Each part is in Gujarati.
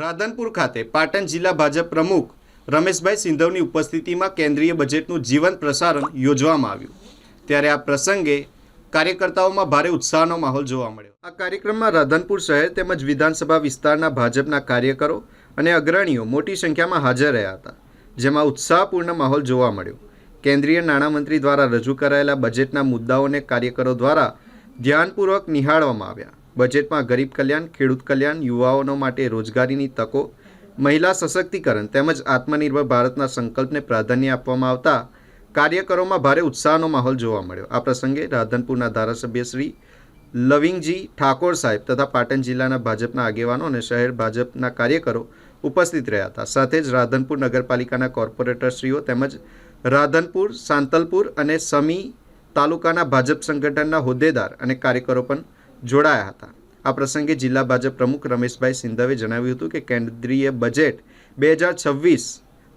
રાધનપુર ખાતે પાટણ જિલ્લા ભાજપ પ્રમુખ રમેશભાઈ સિંધવની ઉપસ્થિતિમાં કેન્દ્રીય બજેટનું જીવંત પ્રસારણ યોજવામાં આવ્યું. ત્યારે આ પ્રસંગે કાર્યકર્તાઓમાં ભારે ઉત્સાહનો માહોલ જોવા મળ્યો. આ કાર્યક્રમમાં રાધનપુર શહેર તેમજ વિધાનસભા વિસ્તારના ભાજપના કાર્યકરો અને અગ્રણીઓ મોટી સંખ્યામાં હાજર રહ્યા હતા, જેમાં ઉત્સાહપૂર્ણ માહોલ જોવા મળ્યો. કેન્દ્રીય નાણામંત્રી દ્વારા રજૂ કરાયેલા બજેટના મુદ્દાઓને કાર્યકરો દ્વારા ધ્યાનપૂર્વક નિહાળવામાં આવ્યા. બજેટમાં ગરીબ કલ્યાણ, ખેડૂત કલ્યાણ, યુવાઓનો માટે રોજગારીની તકો, મહિલા સશક્તિકરણ તેમજ આત્મનિર્ભર ભારતના સંકલ્પને પ્રાધાન્ય આપવામાં આવતા કાર્યકરોમાં ભારે ઉત્સાહનો માહોલ જોવા મળ્યો. આ પ્રસંગે રાધનપુરના ધારાસભ્ય શ્રી લવિંગજી ઠાકોર સાહેબ તથા પાટણ જિલ્લાના ભાજપના આગેવાનો અને શહેર ભાજપના કાર્યકરો ઉપસ્થિત રહ્યા હતા. સાથે જ રાધનપુર નગરપાલિકાના કોર્પોરેટરશ્રીઓ તેમજ રાધનપુર, સાંતલપુર અને સમી તાલુકાના ભાજપ સંગઠનના હોદ્દેદાર અને કાર્યકરો પણ જોડાયા હતા. આ પ્રસંગે જિલ્લા ભાજપ પ્રમુખ રમેશભાઈ સિંધવે જણાવ્યું હતું કે કેન્દ્રીય બજેટ બે હજાર છવ્વીસ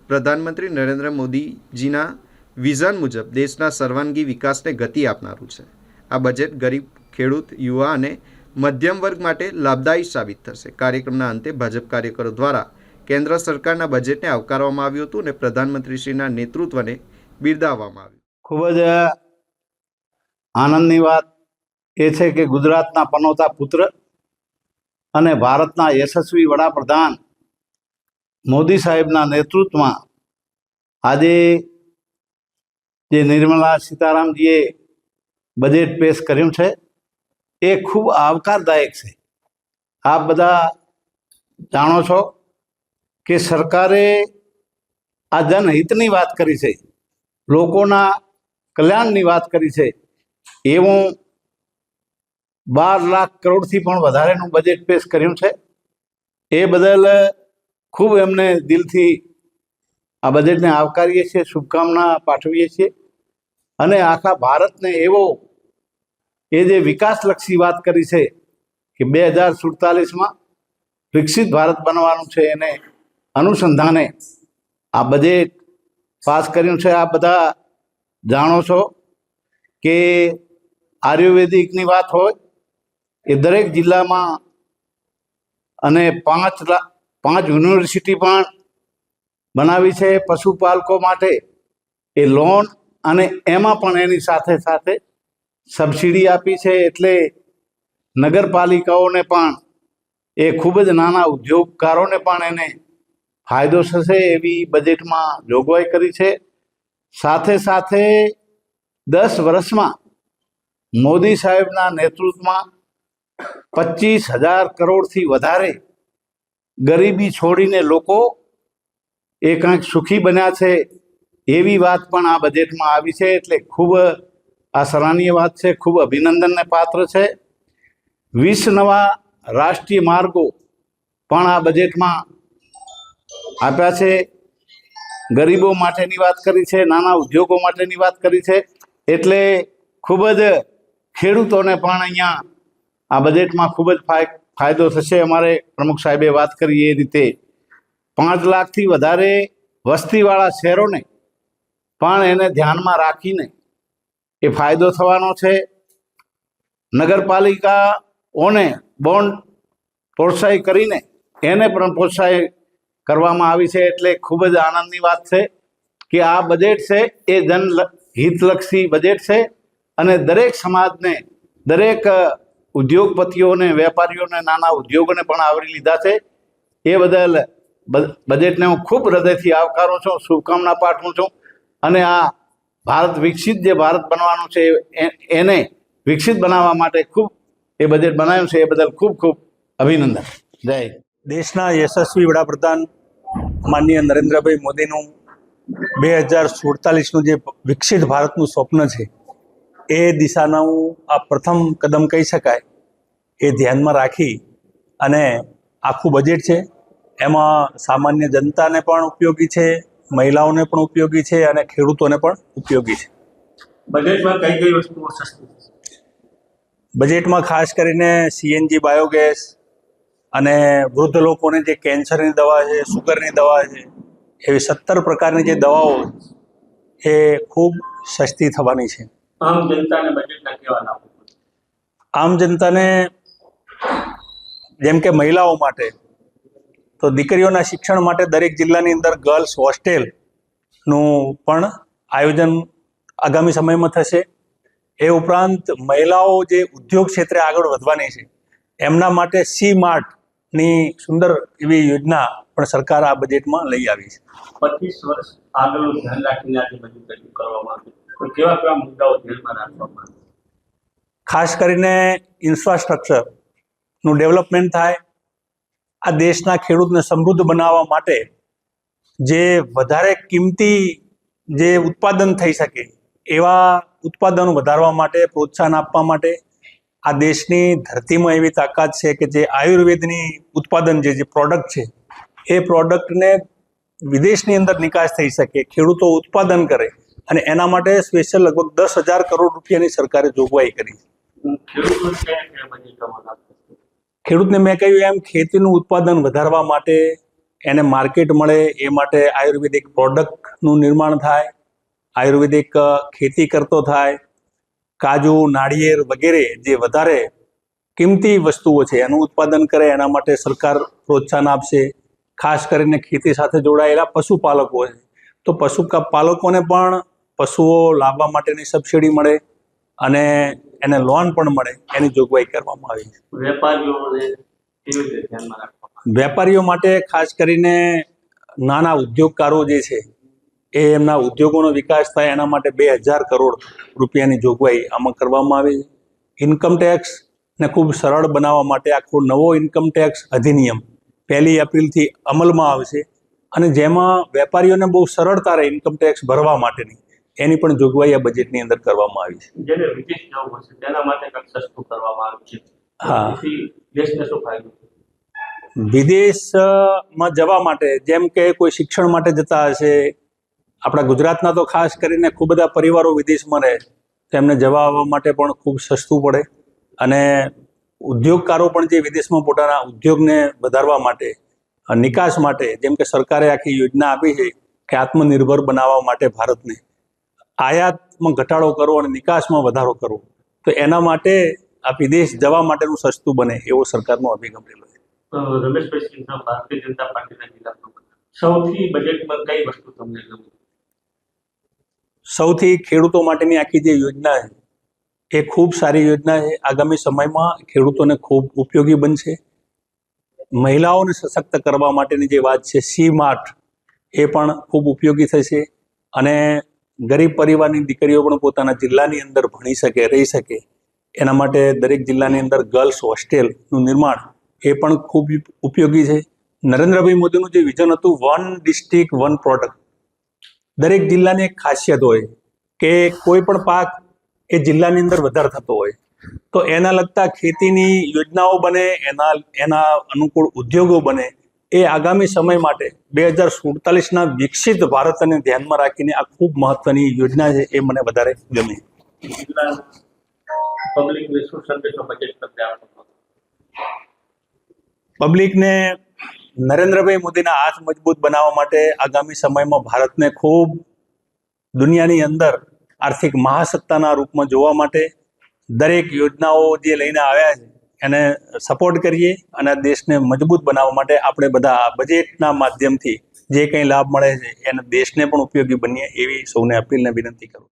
પ્રધાનમંત્રી નરેન્દ્ર મોદીજીના વિઝન મુજબ દેશના સર્વાંગી વિકાસને ગતિ આપનારું છે. આ બજેટ ગરીબ, ખેડૂત, યુવા અને મધ્યમ વર્ગ માટે લાભદાયી સાબિત થશે. કાર્યક્રમના અંતે ભાજપ કાર્યકરો દ્વારા કેન્દ્ર સરકારના બજેટને આવકારવામાં આવ્યું હતું અને પ્રધાનમંત્રીશ્રીના નેતૃત્વને બિરદાવવામાં આવ્યું. ખૂબ જ આનંદની વાત એ છે કે ગુજરાતના પનોતા પુત્ર અને ભારતના યશસ્વી વડાપ્રધાન મોદી સાહેબના નેતૃત્વમાં આજે જે નિર્મલા સીતારામજીએ બજેટ પેશ કર્યું છે, એ ખૂબ આવકારદાયક છે. આપ બધા જાણો છો કે સરકારે આ જનહિતની વાત કરી છે, લોકોના કલ્યાણની વાત કરી છે. એવું બાર લાખ કરોડથી પણ વધારેનું બજેટ પેશ કર્યું છે. એ બદલ ખૂબ એમને દિલથી આ બજેટને આવકારીએ છીએ, શુભકામના પાઠવીએ છીએ. અને આખા ભારતને એવો એ જે વિકાસલક્ષી વાત કરી છે કે બે હજાર સુડતાલીસમાં વિકસિત ભારત બનવાનું છે એને અનુસંધાને આ બજેટ પાસ કર્યું છે. આ બધા જાણો છો કે આયુર્વેદિકની વાત હોય એ દરેક જિલ્લામાં અને પાંચ પાંચ યુનિવર્સિટી પણ બનાવી છે પશુપાલકો માટે. એ લોન અને એમાં પણ એની સાથે સાથે સબસિડી આપી છે એટલે નગરપાલિકાઓને પણ એ ખૂબ જ નાના ઉદ્યોગકારોને પણ એને ફાયદો થશે એવી બજેટમાં જોગવાઈ કરી છે. સાથે સાથે દસ વર્ષમાં મોદી સાહેબના નેતૃત્વમાં પચીસ હજાર કરોડથી વધારે ગરીબી છોડીને લોકો એ કંઈક સુખી બન્યા છે એવી વાત પણ આ બજેટમાં આવી છે એટલે ખૂબ આ સરાહનીય વાત છે, ખૂબ અભિનંદનને પાત્ર છે. વીસ નવા રાષ્ટ્રીય માર્ગો પણ આ બજેટમાં આપ્યા છે. ગરીબો માટેની વાત કરી છે, નાના ઉદ્યોગો માટેની વાત કરી છે, એટલે ખૂબ જ ખેડૂતોને પણ અહીંયા આ બજેટમાં ખૂબ જ ફાય, ફાયદો થશે. અમારે પ્રમુખ સાહેબે વાત કરી એ રીતે. પાંચ લાખથી વધારે વસ્તીવાળા શહેરોને પણ એને ધ્યાનમાં રાખીને એ ફાયદો થવાનો છે. નગરપાલિકાઓને બોન્ડ પ્રોત્સાહિત કરીને એને પણ પ્રોત્સાહિત કરવામાં આવી છે એટલે ખૂબ જ આનંદની વાત છે કે આ બજેટ છે એ જન હિતલક્ષી બજેટ છે અને દરેક સમાજને દરેક ઉદ્યોગપતિઓને, વેપારીઓને, નાના ઉદ્યોગોને પણ આવરી લીધા છે. એ બદલ બજેટને હું ખૂબ હૃદયથી આવકારું છું, શુભકામના પાઠવું છું. અને આ ભારત વિકસિત જે ભારત બનવાનું છે એને વિકસિત બનાવવા માટે ખૂબ એ બજેટ બનાવ્યું છે, એ બદલ ખૂબ ખૂબ અભિનંદન. જય દેશના યશસ્વી વડાપ્રધાન માનનીય નરેન્દ્રભાઈ મોદીનું બે હજાર સુડતાલીસનું જે વિકસિત ભારતનું સ્વપ્ન છે એ દિશાનું આ પ્રથમ કદમ કહી શકાય. એ ધ્યાનમાં રાખી અને આખું બજેટ છે એમાં સામાન્ય જનતાને પણ ઉપયોગી છે મહિલાઓને પણ ઉપયોગી છે અને ખેડૂતોને પણ ઉપયોગી છે. બજેટમાં કઈ કઈ વસ્તુઓ સસ્તી બજેટમાં ખાસ કરીને સીએનજી બાયોગેસ અને વૃદ્ધ લોકોને જે કેન્સરની દવા છે સુગરની દવા છે એવી સત્તર પ્રકારની જે દવાઓ એ ખૂબ સસ્તી થવાની છે. આમ જનતાને બજેટના કેવા લાભો આમ જનતાને જેમ કે મહિલાઓ માટે, તો દીકરીઓના શિક્ષણ માટે દરેક જિલ્લાની અંદર ગર્લ્સ હોસ્ટેલનું પણ આયોજન આગામી સમયમાં થશે. એ ઉપરાંત મહિલાઓ જે ઉદ્યોગ ક્ષેત્રે આગળ વધવાની છે, એમના માટે સી માર્ટની સુંદર એવી યોજના પણ સરકાર આ બજેટમાં લઈ આવી છે. પચીસ વર્ષ આગળનું ધ્યાન રાખીને આજે બજેટ રજૂ કરવામાં આવ્યું. કેવા કેવા મુદ્દાઓ ધ્યાનમાં રાખવામાં ખાસ કરીને ઇન્ફ્રાસ્ટ્રક્ચરનું ડેવલપમેન્ટ થાય આ દેશના ખેડૂતને સમૃદ્ધ બનાવવા માટે જે વધારે કિંમતી જે ઉત્પાદન થઈ શકે એવા ઉત્પાદનો વધારવા માટે પ્રોત્સાહન આપવા માટે આ દેશની ધરતીમાં એવી તાકાત છે કે જે આયુર્વેદની ઉત્પાદન જે જે પ્રોડક્ટ છે એ પ્રોડક્ટને વિદેશની અંદર નિકાસ થઈ શકે, ખેડૂતો ઉત્પાદન કરે અને એના માટે સ્પેશિયલ લગભગ દસ હજાર કરોડ રૂપિયાની સરકારે જોગવાઈ કરી. ખેડૂતોને મેં કહ્યું એમ, ખેતીનું ઉત્પાદન વધારવા માટે એને માર્કેટ મળે, એ માટે આયુર્વેદિક પ્રોડક્ટનું નિર્માણ થાય, આયુર્વેદિક ખેતી કરતો થાય, કાજુ, નાળિયેર વગેરે જે વધારે કિંમતી વસ્તુઓ છે એનું ઉત્પાદન કરે, એના માટે સરકાર પ્રોત્સાહન આપશે. ખાસ કરીને ખેતી સાથે જોડાયેલા પશુપાલકો છે. તો પશુ પાલકોને પણ પશુઓ લાવવા માટેની સબસિડી મળે અને એને લોન પણ મળે એની જોગવાઈ કરવામાં આવી છે. વેપારીઓને વેપારીઓ માટે ખાસ કરીને નાના ઉદ્યોગકારો જે છે એ એમના ઉદ્યોગોનો વિકાસ થાય એના માટે બે હજાર કરોડ રૂપિયાની જોગવાઈ આમાં કરવામાં આવી છે. ઇન્કમ ટેક્સને ખૂબ સરળ બનાવવા માટે આખો નવો ઇન્કમ ટેક્સ અધિનિયમ પહેલી એપ્રિલથી અમલમાં આવશે અને જેમાં વેપારીઓને બહુ સરળતા રહે ઇન્કમટેક્સ ભરવા માટેની એની પણ જોગવાઈ આ બજેટની અંદર કરવામાં આવી છે. જેને વિદેશ જવું હશે તેના માટે સસ્તું કરવામાં આવ્યું છે. હા. દેશને શું ફાયદો વિદેશમાં જવા માટે જેમ કે કોઈ શિક્ષણ માટે જતા હશે આપણા ગુજરાતના તો ખાસ કરીને ખૂબ બધા પરિવારો વિદેશમાં રહે તો એમને જવા આવવા માટે પણ ખૂબ સસ્તું પડે. અને ઉદ્યોગકારો પણ જે વિદેશમાં પોતાના ઉદ્યોગને વધારવા માટે નિકાસ માટે જેમ કે સરકારે આખી યોજના આપી છે કે આત્મનિર્ભર બનાવવા માટે ભારતને આયાતમાં ઘટાડો કરવો અને નિકાસમાં વધારો કરવો તો એના માટે આ વિદેશ જવા માટેનું સસ્તું બને એવો સરકારનો અભિગમ રહેલો છે. રમેશભાઈ સિંહ ભારતીય જનતા પાર્ટીના જિલ્લા સૌથી બજેટમાં કઈ વસ્તુ તમને સૌથી ખેડૂતો માટેની આખી જે યોજના છે એ ખૂબ સારી યોજના છે આગામી સમયમાં ખેડૂતોને ખૂબ ઉપયોગી બનશે. મહિલાઓને સશક્ત કરવા માટેની જે વાત છે સી માર્ટ એ પણ ખૂબ ઉપયોગી થશે અને ગરીબ પરિવારની દીકરીઓ પણ પોતાના જિલ્લાની અંદર ભણી શકે, રહી શકે. એના માટે દરેક જિલ્લાની અંદર ગર્લ્સ હોસ્ટેલનું નિર્માણ એ પણ ખૂબ ઉપયોગી છે. નરેન્દ્રભાઈ મોદીનું જે વિઝન હતું વન ડિસ્ટ્રિક્ટ વન પ્રોડક્ટ દરેક જિલ્લાની એક ખાસિયત હોય કે કોઈ પણ પાક એ જિલ્લાની અંદર વધારે થતો હોય તો એના લગતા ખેતીની યોજનાઓ બને એના એના અનુકૂળ ઉદ્યોગો બને એ આગામી સમય માટે બે હજાર સુડતાલીસના વિકસિત ભારતને ધ્યાનમાં રાખીને આ ખૂબ મહત્વની યોજના છે એ મને વધારે ગમી. પબ્લિકને નરેન્દ્રભાઈ મોદીના હાથ મજબૂત બનાવવા માટે આગામી સમયમાં ભારતને ખૂબ દુનિયાની અંદર આર્થિક મહાસત્તાના રૂપમાં જોવા માટે દરેક યોજનાઓ જે લઈને આવ્યા છે, એને સપોર્ટ કરીએ અને દેશને મજબૂત બનાવવા માટે આપણે બધા બજેટના માધ્યમથી જે કંઈ લાભ મળે છે, એને દેશને પણ ઉપયોગી બનીએ એવી સૌને અપીલને વિનંતી કરું